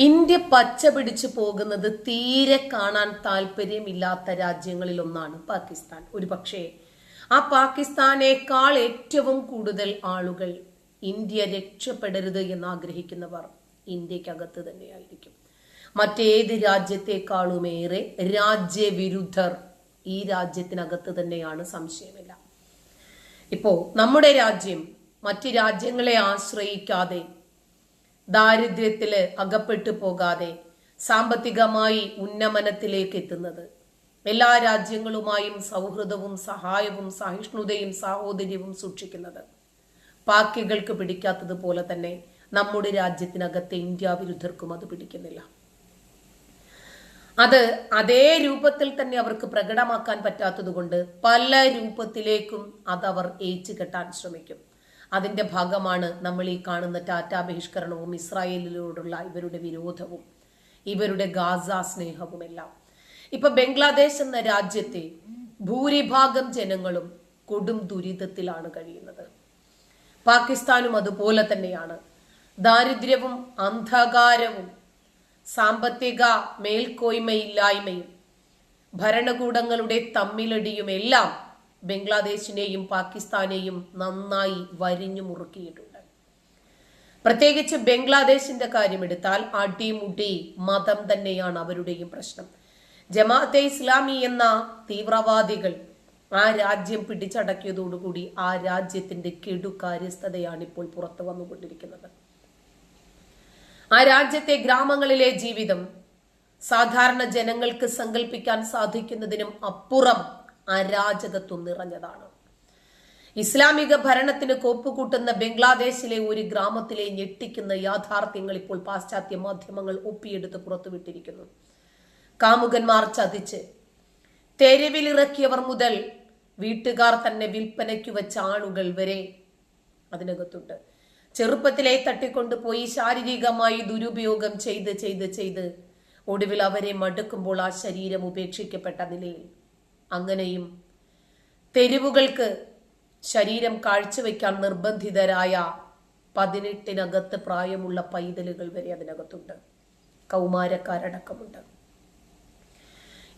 India പച്ച പിടിച്ചു പോകുന്നത് തീരെ കാണാൻ താല്പര്യമില്ലാത്ത രാജ്യങ്ങളിൽ ഒന്നാണ് പാകിസ്ഥാൻ. ഒരു പക്ഷേ ആ പാകിസ്ഥാനേക്കാൾ ഏറ്റവും കൂടുതൽ ആളുകൾ ഇന്ത്യ രക്ഷപ്പെടരുത് എന്ന് ആഗ്രഹിക്കുന്നവർ ഇന്ത്യക്കകത്ത് തന്നെയായിരിക്കും. മറ്റേത് രാജ്യത്തെക്കാളുമേറെ രാജ്യവിരുദ്ധർ ഈ രാജ്യത്തിനകത്ത് തന്നെയാണ് സംശയമില്ല. ഇപ്പോ നമ്മുടെ രാജ്യം മറ്റ് രാജ്യങ്ങളെ ആശ്രയിക്കാതെ ദാരിദ്ര്യത്തിൽ അകപ്പെട്ടു പോകാതെ സാമ്പത്തികമായി ഉന്നമനത്തിലേക്ക് എത്തുന്നത്. എല്ലാ രാജ്യങ്ങളുമായും സൗഹൃദവും സഹായവും സഹിഷ്ണുതയും സാഹോദര്യവും സൂക്ഷിക്കുന്നത്. പാക്കികൾക്ക് പിടിക്കാത്തതുപോലെ തന്നെ നമ്മുടെ രാജ്യത്തിനകത്തെ ഇന്ത്യ വിരുദ്ധർക്കും അത് പിടിക്കുന്നില്ല. അത് അതേ രൂപത്തിൽ തന്നെ അവർക്ക് പ്രകടമാക്കാൻ പറ്റാത്തതുകൊണ്ട് പല രൂപത്തിലേക്കും അതവർ ഏച്ചു കെട്ടാൻ ശ്രമിക്കും. അതിന്റെ ഭാഗമാണ് നമ്മൾ ഈ കാണുന്ന ടാറ്റാ ബഹിഷ്കരണവും ഇസ്രായേലിനോടുള്ള ഇവരുടെ വിരോധവും ഇവരുടെ ഗാസ സ്നേഹവും എല്ലാം ഇപ്പൊ ബംഗ്ലാദേശ് എന്ന രാജ്യത്തെ ഭൂരിഭാഗം ജനങ്ങളും കൊടും ദുരിതത്തിലാണ് കഴിയുന്നത്. പാകിസ്ഥാനും അതുപോലെ തന്നെയാണ്. ദാരിദ്ര്യവും അന്ധകാരവും സാമ്പത്തിക മേൽക്കോയ്മയില്ലായ്മയും ഭരണകൂടങ്ങളുടെ തമ്മിലടിയുമെല്ലാം ബംഗ്ലാദേശിനെയും പാകിസ്ഥാനെയും നന്നായി വരിഞ്ഞു മുറുക്കിയിട്ടുണ്ട്. പ്രത്യേകിച്ച് ബംഗ്ലാദേശിന്റെ കാര്യമെടുത്താൽ അടിമുടി മതം തന്നെയാണ് അവരുടെയും പ്രശ്നം. ജമാഅത്തെ ഇസ്ലാമി എന്ന തീവ്രവാദികൾ ആ രാജ്യം പിടിച്ചടക്കിയതോടുകൂടി ആ രാജ്യത്തിന്റെ കെടുകാര്യസ്ഥതയാണ് ഇപ്പോൾ പുറത്തു വന്നുകൊണ്ടിരിക്കുന്നത്. ആ രാജ്യത്തെ ഗ്രാമങ്ങളിലെ ജീവിതം സാധാരണ ജനങ്ങൾക്ക് സങ്കല്പിക്കാൻ സാധിക്കുന്നതിനും അപ്പുറം അരാജകത്വം നിറഞ്ഞതാണ്. ഇസ്ലാമിക ഭരണത്തിന് കോപ്പുകൂട്ടുന്ന ബംഗ്ലാദേശിലെ ഒരു ഗ്രാമത്തിലെ ഞെട്ടിക്കുന്ന യാഥാർത്ഥ്യങ്ങൾ ഇപ്പോൾ പാശ്ചാത്യ മാധ്യമങ്ങൾ ഒപ്പിയെടുത്ത് പുറത്തുവിട്ടിരിക്കുന്നു. കാമുകന്മാർ ചതിച്ച്. തെരുവിലിറക്കിയവർ മുതൽ വീട്ടുകാർ തന്നെ വിൽപ്പനയ്ക്ക് വെച്ച ആളുകൾ വരെ അതിനകത്തുണ്ട്. ചെറുപ്പത്തിലെ തട്ടിക്കൊണ്ടുപോയി ശാരീരികമായി ദുരുപയോഗം ചെയ്ത് ചെയ്ത് ചെയ്ത് ഒടുവിൽ അവരെ മടുക്കുമ്പോൾ ആ ശരീരം ഉപേക്ഷിക്കപ്പെട്ട നിലയിൽ അങ്ങനെയും തെരുവുകൾക്ക് ശരീരം കാഴ്ചവെക്കാൻ നിർബന്ധിതരായ പതിനെട്ടിനകത്ത് പ്രായമുള്ള പൈതലുകൾ വരെ അതിനകത്തുണ്ട്. കൗമാരക്കാരടക്കമുണ്ട്.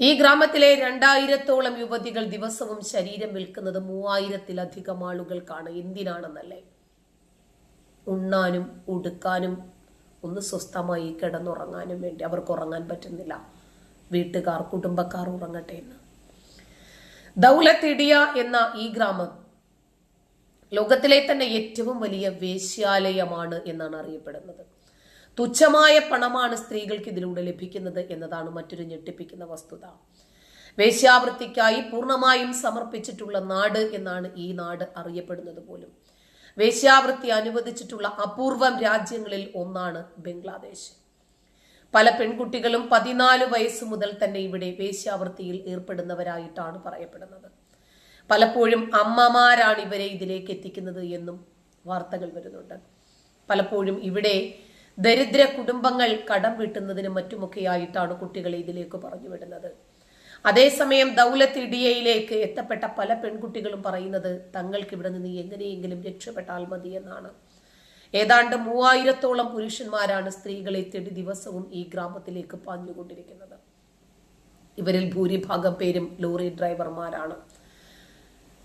ഈ ഗ്രാമത്തിലെ രണ്ടായിരത്തോളം യുവതികൾ ദിവസവും ശരീരം വിൽക്കുന്നത് മൂവായിരത്തിലധികം ആളുകൾക്കാണ്. എന്തിനാണെന്നല്ലേ? ഉണ്ണാനും ഉടുക്കാനും ഒന്ന് സ്വസ്ഥമായി കിടന്നുറങ്ങാനും വേണ്ടി അവർക്ക് ഉറങ്ങാൻ പറ്റുന്നില്ല. വീട്ടുകാർ കുടുംബക്കാർ ഉറങ്ങട്ടെ എന്ന്. ദൗലത്തിടിയ എന്ന ഈ ഗ്രാമം ലോകത്തിലെ തന്നെ ഏറ്റവും വലിയ വേശ്യാലയമാണ് എന്നാണ് അറിയപ്പെടുന്നത്. തുച്ഛമായ പണമാണ് സ്ത്രീകൾക്ക് ഇതിലൂടെ ലഭിക്കുന്നത് എന്നതാണ് മറ്റൊരു ഞെട്ടിപ്പിക്കുന്ന വസ്തുത. വേശ്യാവൃത്തിക്കായി പൂർണമായും സമർപ്പിച്ചിട്ടുള്ള നാട് എന്നാണ് ഈ നാട് അറിയപ്പെടുന്നത് പോലും. വേശ്യാവൃത്തി അനുവദിച്ചിട്ടുള്ള അപൂർവം രാജ്യങ്ങളിൽ ഒന്നാണ് ബംഗ്ലാദേശ്. പല പെൺകുട്ടികളും പതിനാല് വയസ്സ് മുതൽ തന്നെ ഇവിടെ വേശ്യാവൃത്തിയിൽ ഏർപ്പെടുന്നവരായിട്ടാണ് പറയപ്പെടുന്നത്. പലപ്പോഴും അമ്മമാരാണ് ഇവരെ ഇതിലേക്ക് എത്തിക്കുന്നത് എന്നും വാർത്തകൾ വരുന്നുണ്ട്. പലപ്പോഴും ഇവിടെ ദരിദ്ര കുടുംബങ്ങൾ കടം വീട്ടുന്നതിനും മറ്റുമൊക്കെയായിട്ടാണ് കുട്ടികളെ ഇതിലേക്ക് പറഞ്ഞു വിടുന്നത്. അതേസമയം ദൗലത്ത് ഇടിയയിലേക്ക് എത്തപ്പെട്ട പല പെൺകുട്ടികളും പറയുന്നത് തങ്ങൾക്ക് ഇവിടെ നിന്ന് എങ്ങനെയെങ്കിലും രക്ഷപ്പെട്ടാൽ മതി എന്നാണ് ഏതാണ്ട് മൂവായിരത്തോളം പുരുഷന്മാരാണ് സ്ത്രീകളെ തേടി ദിവസവും ഈ ഗ്രാമത്തിലേക്ക് പാഞ്ഞുകൊണ്ടിരിക്കുന്നത്. ഇവരിൽ ഭൂരിഭാഗം പേരും ലോറി ഡ്രൈവർമാരാണ്.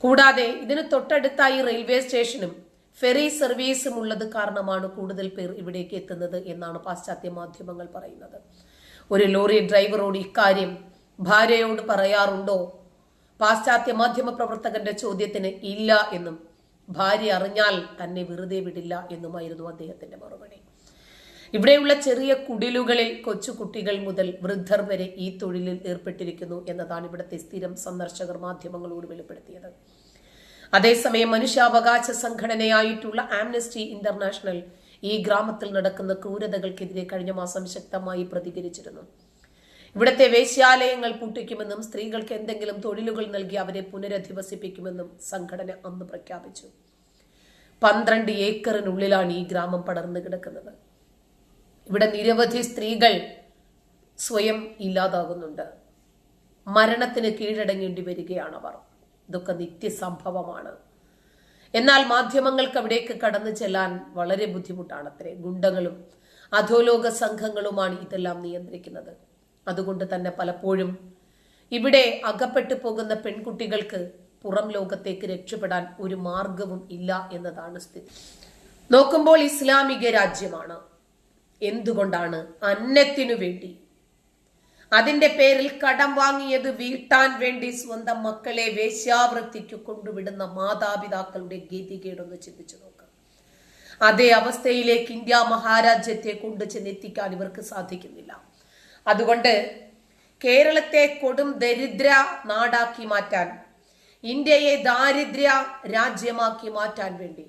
കൂടാതെ ഇതിന് തൊട്ടടുത്തായി റെയിൽവേ സ്റ്റേഷനും ഫെറി സർവീസും ഉള്ളത് കാരണമാണ് കൂടുതൽ പേർ ഇവിടേക്ക് എത്തുന്നത് എന്നാണ് പാശ്ചാത്യ മാധ്യമങ്ങൾ പറയുന്നത്. ഒരു ലോറി ഡ്രൈവറോട് ഇക്കാര്യം ഭാര്യയോട് പറയാറുണ്ടോ? പാശ്ചാത്യ മാധ്യമ പ്രവർത്തകന്റെ ചോദ്യത്തിന് ഇല്ല എന്നും ഭാര്യ അറിഞ്ഞാൽ തന്നെ വെറുതെ വിടില്ല എന്നുമായിരുന്നു അദ്ദേഹത്തിന്റെ മറുപടി. ഇവിടെയുള്ള ചെറിയ കുടിലുകളിൽ കൊച്ചുകുട്ടികൾ മുതൽ വൃദ്ധർ വരെ ഈ തൊഴിലിൽ ഏർപ്പെട്ടിരിക്കുന്നു എന്നതാണ് ഇവിടുത്തെ സ്ഥിരം സന്ദർശകർ മാധ്യമങ്ങളോട് വെളിപ്പെടുത്തിയത്. അതേസമയം മനുഷ്യാവകാശ സംഘടനയായിട്ടുള്ള ആംനസ്റ്റി ഇന്റർനാഷണൽ ഈ ഗ്രാമത്തിൽ നടക്കുന്ന ക്രൂരതകൾക്കെതിരെ കഴിഞ്ഞ മാസം ശക്തമായി പ്രതികരിച്ചിരുന്നു. ഇവിടുത്തെ വേശ്യാലയങ്ങൾ പൂട്ടിക്കുമെന്നും സ്ത്രീകൾക്ക് എന്തെങ്കിലും തൊഴിലുകൾ നൽകി അവരെ പുനരധിവസിപ്പിക്കുമെന്നും സംഘടന അന്ന് പ്രഖ്യാപിച്ചു. പന്ത്രണ്ട് ഏക്കറിനുള്ളിലാണ് ഈ ഗ്രാമം പടർന്നു കിടക്കുന്നത്. ഇവിടെ നിരവധി സ്ത്രീകൾ സ്വയം ഇല്ലാതാകുന്നുണ്ട്. മരണത്തിന് കീഴടങ്ങേണ്ടി വരികയാണ് അവർ ഇതൊക്കെ നിത്യസംഭവമാണ്. എന്നാൽ മാധ്യമങ്ങൾക്ക് അവിടേക്ക് കടന്നു ചെല്ലാൻ വളരെ ബുദ്ധിമുട്ടാണ് അത്രേ ഗുണ്ടകളും അധോലോക സംഘങ്ങളുമാണ് ഇതെല്ലാം നിയന്ത്രിക്കുന്നത്. അതുകൊണ്ട് തന്നെ പലപ്പോഴും ഇവിടെ അകപ്പെട്ടു പോകുന്ന പെൺകുട്ടികൾക്ക് പുറം ലോകത്തേക്ക് രക്ഷപ്പെടാൻ ഒരു മാർഗവും ഇല്ല എന്നതാണ് സ്ഥിതി. നോക്കുമ്പോൾ ഇസ്ലാമിക രാജ്യമാണ്. എന്തുകൊണ്ടാണ്? അന്നത്തിനു വേണ്ടി. അതിന്റെ പേരിൽ കടം വാങ്ങിയത് വീട്ടാൻ വേണ്ടി സ്വന്തം മക്കളെ വേശ്യാവൃത്തിക്ക് കൊണ്ടുവിടുന്ന മാതാപിതാക്കളുടെ ഗതികേടൊന്ന് ചിന്തിച്ചു നോക്കാം. അതേ അവസ്ഥയിലേക്ക് ഇന്ത്യ മഹാരാജ്യത്തെ കൊണ്ടു ചെന്നെത്തിക്കാൻ ഇവർക്ക് സാധിക്കുന്നില്ല. അതുകൊണ്ട് കേരളത്തെ കൊടും ദരിദ്ര നാടാക്കി മാറ്റാൻ ഇന്ത്യയെ ദാരിദ്ര്യ രാജ്യമാക്കി മാറ്റാൻ വേണ്ടി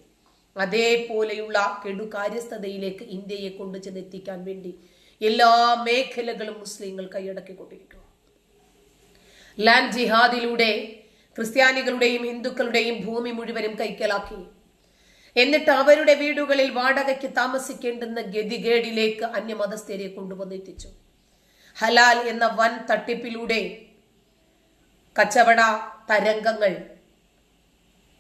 അതേപോലെയുള്ള കെടുകാര്യസ്ഥതയിലേക്ക് ഇന്ത്യയെ കൊണ്ടു ചെന്നെത്തിക്കാൻ വേണ്ടി എല്ലാ മേഖലകളും മുസ്ലിങ്ങൾ കൈയടക്കിക്കൊണ്ടിരിക്കുന്നു. ലാൻഡ് ജിഹാദിലൂടെ ക്രിസ്ത്യാനികളുടെയും ഹിന്ദുക്കളുടെയും ഭൂമി മുഴുവനും കൈക്കലാക്കി. എന്നിട്ട് അവരുടെ വീടുകളിൽ വാടകയ്ക്ക് താമസിക്കേണ്ടുന്ന ഗതികേടിലേക്ക് അന്യമതസ്ഥരെ കൊണ്ടുവന്നെത്തിച്ചു. ഹലാൽ എന്ന വൻ തട്ടിപ്പിലൂടെ കച്ചവട തരംഗങ്ങൾ.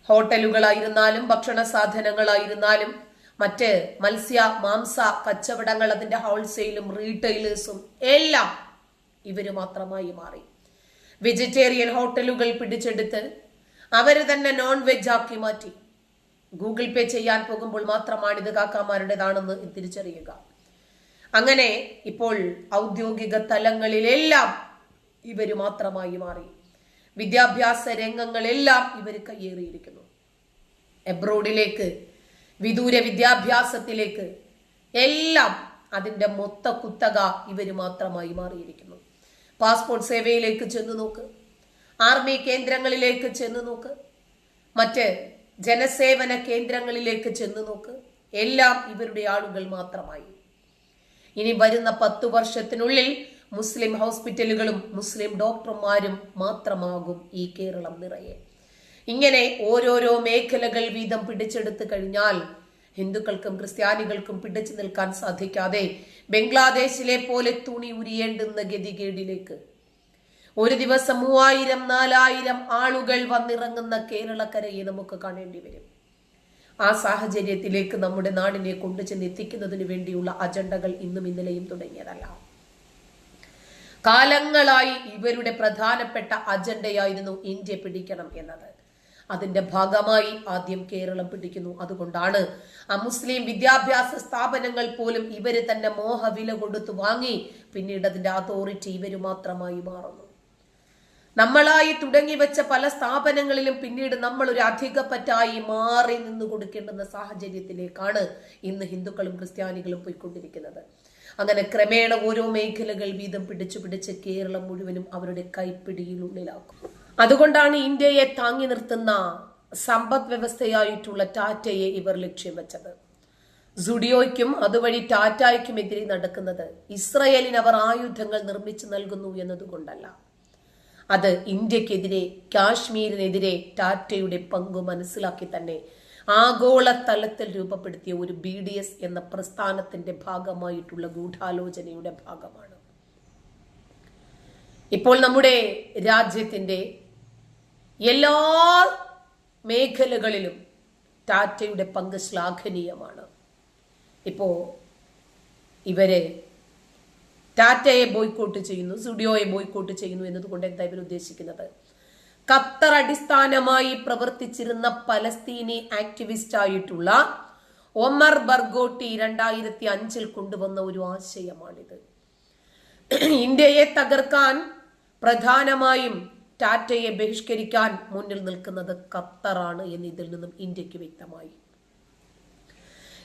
ഹോട്ടലുകളായിരുന്നാലും ഭക്ഷണ സാധനങ്ങളായിരുന്നാലും മറ്റ് മത്സ്യ മാംസ കച്ചവടങ്ങൾ അതിന്റെ ഹോൾസെയിലും റീറ്റെയിലേഴ്സും എല്ലാം ഇവർ മാത്രമായി മാറി. വെജിറ്റേറിയൻ ഹോട്ടലുകൾ പിടിച്ചെടുത്ത് അവർ തന്നെ നോൺ വെജ് ആക്കി മാറ്റി. ഗൂഗിൾ പേ ചെയ്യാൻ പോകുമ്പോൾ മാത്രമാണ് ഇത് കാക്കാമാരുടേതാണെന്ന് തിരിച്ചറിയുക. അങ്ങനെ ഇപ്പോൾ ഔദ്യോഗിക തലങ്ങളിലെല്ലാം ഇവർ മാത്രമായി മാറി. വിദ്യാഭ്യാസ രംഗങ്ങളെല്ലാം ഇവർ കയ്യേറിയിരിക്കുന്നു. എബ്രോഡിലേക്ക് വിദൂര വിദ്യാഭ്യാസത്തിലേക്ക് എല്ലാം അതിന്റെ മൊത്ത കുത്തക ഇവർ മാത്രമായി മാറിയിരിക്കുന്നു. പാസ്പോർട്ട് സേവയിലേക്ക് ചെന്ന് നോക്ക്. ആർമി കേന്ദ്രങ്ങളിലേക്ക് ചെന്ന് നോക്ക്. മറ്റ് ജനസേവന കേന്ദ്രങ്ങളിലേക്ക് ചെന്ന് നോക്ക്. എല്ലാം ഇവരുടെ ആളുകൾ മാത്രമായി. ഇനി വരുന്ന പത്തു വർഷത്തിനുള്ളിൽ മുസ്ലിം ഹോസ്പിറ്റലുകളും മുസ്ലിം ഡോക്ടർമാരും മാത്രമാകും ഈ കേരളം നിറയെ. ഇങ്ങനെ ഓരോരോ മേഖലകൾ വീതം പിടിച്ചെടുത്തു കഴിഞ്ഞാൽ ഹിന്ദുക്കൾക്കും ക്രിസ്ത്യാനികൾക്കും പിടിച്ചു നിൽക്കാൻ സാധിക്കാതെ ബംഗ്ലാദേശിലെ പോലെ തുണി ഉരിയേണ്ടുന്ന ഗതികേടിലേക്ക്. ഒരു ദിവസം മൂവായിരം നാലായിരം ആളുകൾ വന്നിറങ്ങുന്ന കേരളക്കരയെ നമുക്ക് കാണേണ്ടി വരും. ആ സാഹചര്യത്തിലേക്ക് നമ്മുടെ നാടിനെ കൊണ്ടുചെന്ന് എത്തിക്കുന്നതിന് വേണ്ടിയുള്ള അജണ്ടകൾ ഇന്നും ഇന്നലെയും തുടങ്ങിയതല്ല. കാലങ്ങളായി ഇവരുടെ പ്രധാനപ്പെട്ട അജണ്ടയായിരുന്നു ഇന്ത്യ പിടിക്കണം എന്നത്. അതിന്റെ ഭാഗമായി ആദ്യം കേരളം പിടിക്കുന്നു. അതുകൊണ്ടാണ് ആ മുസ്ലിം വിദ്യാഭ്യാസ സ്ഥാപനങ്ങൾ പോലും ഇവർ തന്നെ മോഹവില കൊടുത്തു വാങ്ങി പിന്നീട് അതിന്റെ അതോറിറ്റി ഇവർ മാത്രമായി മാറുന്നു. നമ്മളായി തുടങ്ങി വെച്ച പല സ്ഥാപനങ്ങളിലും പിന്നീട് നമ്മൾ ഒരു അധികപ്പറ്റായി മാറി നിന്ന് കൊടുക്കേണ്ടുന്ന സാഹചര്യത്തിലേക്കാണ് ഇന്ന് ഹിന്ദുക്കളും ക്രിസ്ത്യാനികളും പോയിക്കൊണ്ടിരിക്കുന്നത്. അങ്ങനെ ക്രമേണ ഓരോ മേഖലകൾ വീതം പിടിച്ചു പിടിച്ച് കേരളം മുഴുവനും അവരുടെ കൈപ്പിടിയിലുള്ളിലാക്കും. അതുകൊണ്ടാണ് ഇന്ത്യയെ താങ്ങി നിർത്തുന്ന സമ്പദ് വ്യവസ്ഥയായിട്ടുള്ള ടാറ്റയെ ഇവർ ലക്ഷ്യം വെച്ചത്. സുഡിയോയ്ക്കും അതുവഴി ടാറ്റായ്ക്കുമെതിരെ നടക്കുന്നത് ഇസ്രയേലിന് അവർ ആയുധങ്ങൾ നിർമ്മിച്ചു നൽകുന്നു എന്നതുകൊണ്ടല്ല. അത് ഇന്ത്യക്കെതിരെ കാശ്മീരിനെതിരെ ടാറ്റയുടെ പങ്ക് മനസ്സിലാക്കി തന്നെ ആഗോള തലത്തിൽ രൂപപ്പെടുത്തിയ ഒരു ബി ഡി എസ് എന്ന പ്രസ്ഥാനത്തിന്റെ ഭാഗമായിട്ടുള്ള ഗൂഢാലോചനയുടെ ഭാഗമാണ്. ഇപ്പോൾ നമ്മുടെ രാജ്യത്തിന്റെ എല്ലാ മേഖലകളിലും ടാറ്റയുടെ പങ്ക് ശ്ലാഘനീയമാണ്. ഇപ്പോ ഇവരെ ടാറ്റയെ ബോയ്ക്കോട്ട് ചെയ്യുന്നു സുഡിയോയെ ബോയ്ക്കോട്ട് ചെയ്യുന്നു എന്നതുകൊണ്ട് എന്താ ഇവർ ഉദ്ദേശിക്കുന്നത്? ഖത്തർ അടിസ്ഥാനമായി പ്രവർത്തിച്ചിരുന്ന പലസ്തീനി ആക്ടിവിസ്റ്റ് ആയിട്ടുള്ള ഒമർ ബർഗോട്ടി രണ്ടായിരത്തി അഞ്ചിൽ കൊണ്ടുവന്ന ഒരു ആശയമാണിത്. ഇന്ത്യയെ തകർക്കാൻ പ്രധാനമായും ടാറ്റയെ ബഹിഷ്കരിക്കാൻ മുന്നിൽ നിൽക്കുന്നത് ഖത്തറാണ് എന്ന് ഇതിൽ നിന്നും ഇന്ത്യയ്ക്ക് വ്യക്തമായി.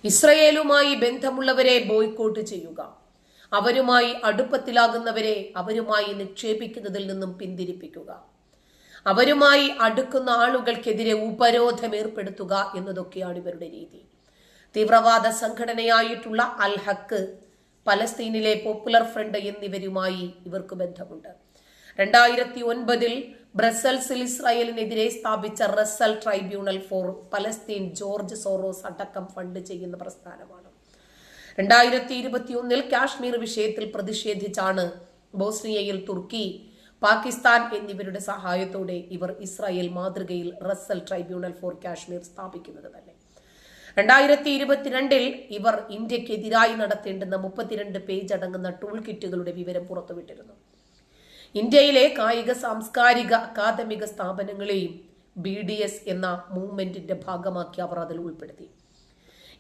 ഇസ്രയേലുമായി ബന്ധമുള്ളവരെ ബോയ്ക്കോട്ട് ചെയ്യുക. അവരുമായി അടുപ്പത്തിലാകുന്നവരെ അവരുമായി നിക്ഷേപിക്കുന്നതിൽ നിന്നും പിന്തിരിപ്പിക്കുക. അവരുമായി അടുക്കുന്ന ആളുകൾക്കെതിരെ ഉപരോധം ഏർപ്പെടുത്തുക എന്നതൊക്കെയാണ് ഇവരുടെ രീതി. തീവ്രവാദ സംഘടനയായിട്ടുള്ള അൽ ഹക്ക് പലസ്തീനിലെ പോപ്പുലർ ഫ്രണ്ട് എന്നിവരുമായി ഇവർക്ക് ബന്ധമുണ്ട്. രണ്ടായിരത്തി ഒൻപതിൽ ബ്രസൽസിൽ ഇസ്രായേലിനെതിരെ സ്ഥാപിച്ച Russell tribunal for Palestine George Soros അടക്കം ഫണ്ട് ചെയ്യുന്ന പ്രസ്ഥാനമാണ്. രണ്ടായിരത്തി ഇരുപത്തിയൊന്നിൽ കാശ്മീർ വിഷയത്തിൽ പ്രതിഷേധിച്ചാണ് ബോസ്നിയയിൽ തുർക്കി പാകിസ്ഥാൻ എന്നിവരുടെ സഹായത്തോടെ ഇവർ ഇസ്രായേൽ മാതൃകയിൽ റസൽ ട്രൈബ്യൂണൽ ഫോർ കാശ്മീർ സ്ഥാപിക്കുന്നത് തന്നെ. രണ്ടായിരത്തി ഇരുപത്തിരണ്ടിൽ ഇവർ ഇന്ത്യക്കെതിരായി നടത്തേണ്ടുന്ന മുപ്പത്തിരണ്ട് പേജ് അടങ്ങുന്ന ടൂൾ കിറ്റുകളുടെ വിവരം പുറത്തുവിട്ടിരുന്നു. ഇന്ത്യയിലെ കായിക സാംസ്കാരിക അക്കാദമിക സ്ഥാപനങ്ങളെയും ബി ഡി എസ് എന്ന മൂവ്മെന്റിന്റെ ഭാഗമാക്കി അവർ അതിൽ ഉൾപ്പെടുത്തി.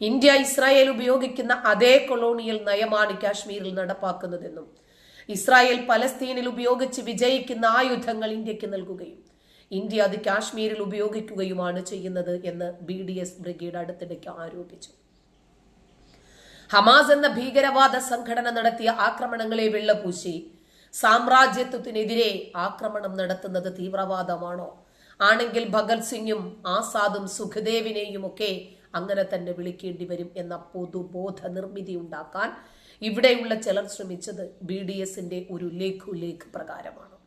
ഇന്ത്യ ഇസ്രായേൽ ഉപയോഗിക്കുന്ന അതേ കൊളോണിയൽ നയമാണ് കാശ്മീരിൽ നടപ്പാക്കുന്നതെന്നും ഇസ്രായേൽ പലസ്തീനിൽ ഉപയോഗിച്ച് വിജയിക്കുന്ന ആയുധങ്ങൾ ഇന്ത്യയ്ക്ക് നൽകുകയും ഇന്ത്യ അത് കാശ്മീരിൽ ഉപയോഗിക്കുകയുമാണ് ചെയ്യുന്നത് എന്ന് ബി ഡി എസ് ബ്രിഗേഡ് അടുത്തിടയ്ക്ക് ആരോപിച്ചു. ഹമാസ് എന്ന ഭീകരവാദ സംഘടന നടത്തിയ ആക്രമണങ്ങളെ വെള്ളപൂശി സാമ്രാജ്യത്വത്തിനെതിരെ ആക്രമണം നടത്തുന്നത് തീവ്രവാദമാണോ? ആണെങ്കിൽ ഭഗത് സിംഗും ആസാദും സുഖദേവിനെയും ഒക്കെ അങ്ങനെ തന്നെ വിളിക്കേണ്ടി വരും എന്ന പൊതുബോധ നിർമ്മിതി ഉണ്ടാക്കാൻ ഇവിടെയുള്ള ചിലർ ശ്രമിച്ചത് ബി ഡി എസിന്റെ ഒരു ലഘുലേഖ പ്രകാരമാണ്.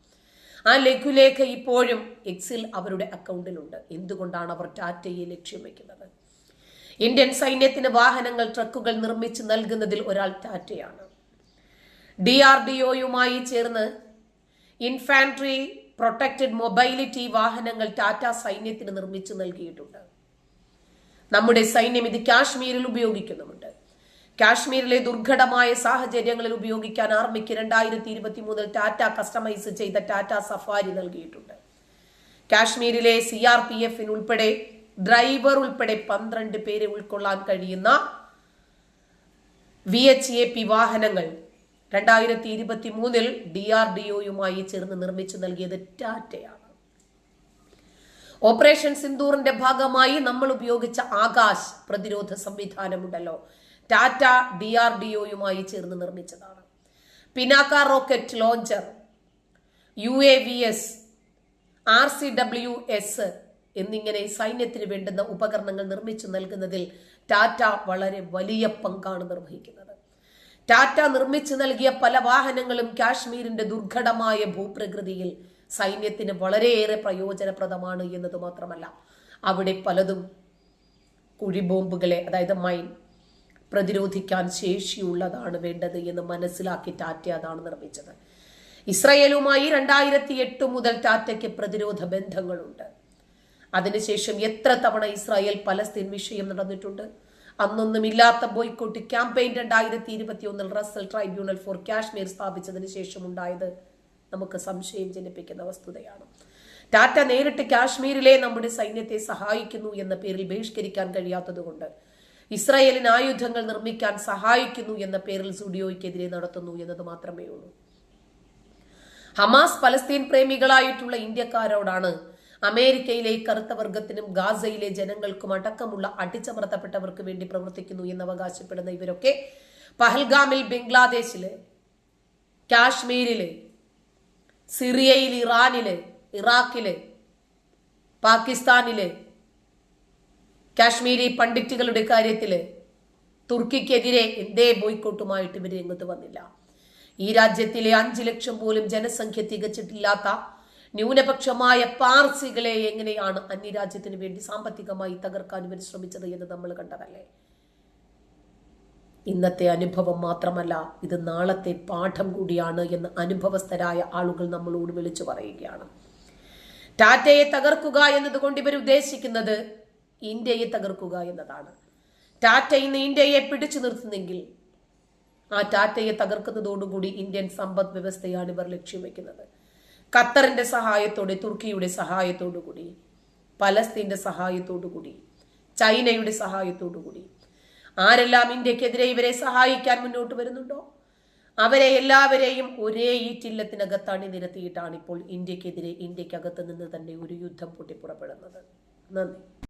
ആ ലഘുലേഖ ഇപ്പോഴും എക്സിൽ അവരുടെ അക്കൗണ്ടിലുണ്ട്. എന്തുകൊണ്ടാണ് അവർ ടാറ്റയെ ലക്ഷ്യം വെക്കുന്നത് ഇന്ത്യൻ സൈന്യത്തിന് വാഹനങ്ങൾ ട്രക്കുകൾ നിർമ്മിച്ച് നൽകുന്നതിൽ ഒരാൾ ടാറ്റയാണ്. ഡി ആർ ഡി ഒയുമായി ചേർന്ന് ഇൻഫാൻട്രി പ്രൊട്ടക്റ്റഡ് മൊബൈലിറ്റി വാഹനങ്ങൾ ടാറ്റ സൈന്യത്തിന് നിർമ്മിച്ചു നൽകിയിട്ടുണ്ട്. നമ്മുടെ സൈന്യം ഇത് കാശ്മീരിൽ ഉപയോഗിക്കുന്നുമുണ്ട്. കാശ്മീരിലെ ദുർഘടമായ സാഹചര്യങ്ങളിൽ ഉപയോഗിക്കാൻ ആർമിക്ക് രണ്ടായിരത്തി ഇരുപത്തി മൂന്നിൽ ടാറ്റ കസ്റ്റമൈസ് ചെയ്ത ടാറ്റ സഫാരി നൽകിയിട്ടുണ്ട്. കാശ്മീരിലെ സി ആർ പി എഫിന് ഉൾപ്പെടെ ഡ്രൈവർ ഉൾപ്പെടെ പന്ത്രണ്ട് പേരെ ഉൾക്കൊള്ളാൻ കഴിയുന്ന വി എച്ച് എ പി വാഹനങ്ങൾ രണ്ടായിരത്തി ഇരുപത്തി മൂന്നിൽ ഡി ആർ ഡി ഒയുമായി ചേർന്ന് നിർമ്മിച്ചു നൽകിയത് ടാറ്റയാണ്. ഓപ്പറേഷൻ സിന്ദൂറിന്റെ ഭാഗമായി നമ്മൾ ഉപയോഗിച്ച ആകാശ് പ്രതിരോധ സംവിധാനമുണ്ടല്ലോ. ടാറ്റ ഡി ആർ ഡി ഒയുമായി ചേർന്ന് നിർമ്മിച്ചതാണ്. Pinaka rocket launcher U A V S R C W S എന്നിങ്ങനെ സൈന്യത്തിന് വേണ്ടുന്ന ഉപകരണങ്ങൾ നിർമ്മിച്ചു നൽകുന്നതിൽ ടാറ്റ വളരെ വലിയ പങ്കാണ് നിർവഹിക്കുന്നത്. ടാറ്റ നിർമ്മിച്ചു നൽകിയ പല വാഹനങ്ങളും കാശ്മീരിന്റെ ദുർഘടമായ ഭൂപ്രകൃതിയിൽ സൈന്യത്തിന് വളരെയേറെ പ്രയോജനപ്രദമാണ് എന്നത് മാത്രമല്ല അവിടെ പലതും കുഴിബോംബുകളെ അതായത് മൈൻ പ്രതിരോധിക്കാൻ ശേഷിയുള്ളതാണ് വേണ്ടത് എന്ന് മനസ്സിലാക്കി ടാറ്റ അതാണ് നിർമ്മിച്ചത്. ഇസ്രയേലുമായി രണ്ടായിരത്തി എട്ട് മുതൽ ടാറ്റയ്ക്ക് പ്രതിരോധ ബന്ധങ്ങളുണ്ട്. അതിനുശേഷം എത്ര തവണ ഇസ്രായേൽ പലസ്തീൻ വിഷയം നടന്നിട്ടുണ്ട്? അന്നൊന്നുമില്ലാത്ത ബോയ്ക്കോട്ട് ക്യാമ്പയിൻ രണ്ടായിരത്തി ഇരുപത്തി ഒന്നിൽ റസൽ ട്രൈബ്യൂണൽ ഫോർ കാശ്മീർ സ്ഥാപിച്ചതിന് ശേഷം ഉണ്ടായത് നമുക്ക് സംശയം ജനിപ്പിക്കുന്ന വസ്തുതയാണ്. ടാറ്റ നേരിട്ട് കാശ്മീരിലെ നമ്മുടെ സൈന്യത്തെ സഹായിക്കുന്നു എന്ന പേരിൽ ബഹിഷ്കരിക്കാൻ കഴിയാത്തതുകൊണ്ട് ഇസ്രായേലിന് ആയുധങ്ങൾ നിർമ്മിക്കാൻ സഹായിക്കുന്നു എന്ന പേരിൽ സുഡിയോയ്ക്കെതിരെ നടത്തുന്നു എന്നത് മാത്രമേ ഉള്ളൂ. ഹമാസ് പലസ്തീൻ പ്രേമികളായിട്ടുള്ള ഇന്ത്യക്കാരോടാണ് അമേരിക്കയിലെ കറുത്ത വർഗത്തിനും ഗാസയിലെ ജനങ്ങൾക്കും അടക്കമുള്ള അടിച്ചമർത്തപ്പെട്ടവർക്ക് വേണ്ടി പ്രവർത്തിക്കുന്നു എന്ന് അവകാശപ്പെടുന്ന ഇവരൊക്കെ പഹൽഗാമിൽ ബംഗ്ലാദേശിൽ കാശ്മീരിൽ സിറിയയിൽ ഇറാനിൽ ഇറാഖിൽ പാകിസ്ഥാനിൽ കാശ്മീരി പണ്ഡിറ്റുകളുടെ കാര്യത്തിൽ തുർക്കിക്കെതിരെ എന്തേ ബോയ്ക്കോട്ടുമായിട്ട് ഇവർ രംഗത്ത് വന്നില്ല. ഈ രാജ്യത്തിലെ അഞ്ചു ലക്ഷം പോലും ജനസംഖ്യ തികച്ചിട്ടില്ലാത്ത ന്യൂനപക്ഷമായ പാർസികളെ എങ്ങനെയാണ് അന്യരാജ്യത്തിന് വേണ്ടി സാമ്പത്തികമായി തകർക്കാൻ ഇവർ ശ്രമിച്ചത് എന്ന് നമ്മൾ കണ്ടതല്ലേ? ഇന്നത്തെ അനുഭവം മാത്രമല്ല ഇത് നാളത്തെ പാഠം കൂടിയാണ് എന്ന് അനുഭവസ്ഥരായ ആളുകൾ നമ്മളോട് വിളിച്ചു പറയുകയാണ്. ടാറ്റയെ തകർക്കുക എന്നതുകൊണ്ട് ഇവർ ഉദ്ദേശിക്കുന്നത് ഇന്ത്യയെ തകർക്കുക എന്നതാണ്. ടാറ്റ ഇന്ന് ഇന്ത്യയെ പിടിച്ചു നിർത്തുന്നെങ്കിൽ ആ ടാറ്റയെ തകർക്കുന്നതോടുകൂടി ഇന്ത്യൻ സമ്പദ് വ്യവസ്ഥയാണ് ഇവർ ലക്ഷ്യം വെക്കുന്നത്. ഖത്തറിന്റെ സഹായത്തോടെ തുർക്കിയുടെ സഹായത്തോടു കൂടി പലസ്തീന്റെ സഹായത്തോടു കൂടി ചൈനയുടെ സഹായത്തോടു കൂടി ആരെല്ലാം ഇന്ത്യക്കെതിരെ ഇവരെ സഹായിക്കാൻ മുന്നോട്ട് വരുന്നുണ്ടോ? അവരെ എല്ലാവരെയും ഒരേ ഈറ്റില്ലത്തിനകത്ത് അണിനിരത്തിയിട്ടാണ് ഇപ്പോൾ ഇന്ത്യക്കെതിരെ ഇന്ത്യക്കകത്ത് നിന്ന് തന്നെ ഒരു യുദ്ധം പൊട്ടിപ്പുറപ്പെടുന്നത്. നന്ദി.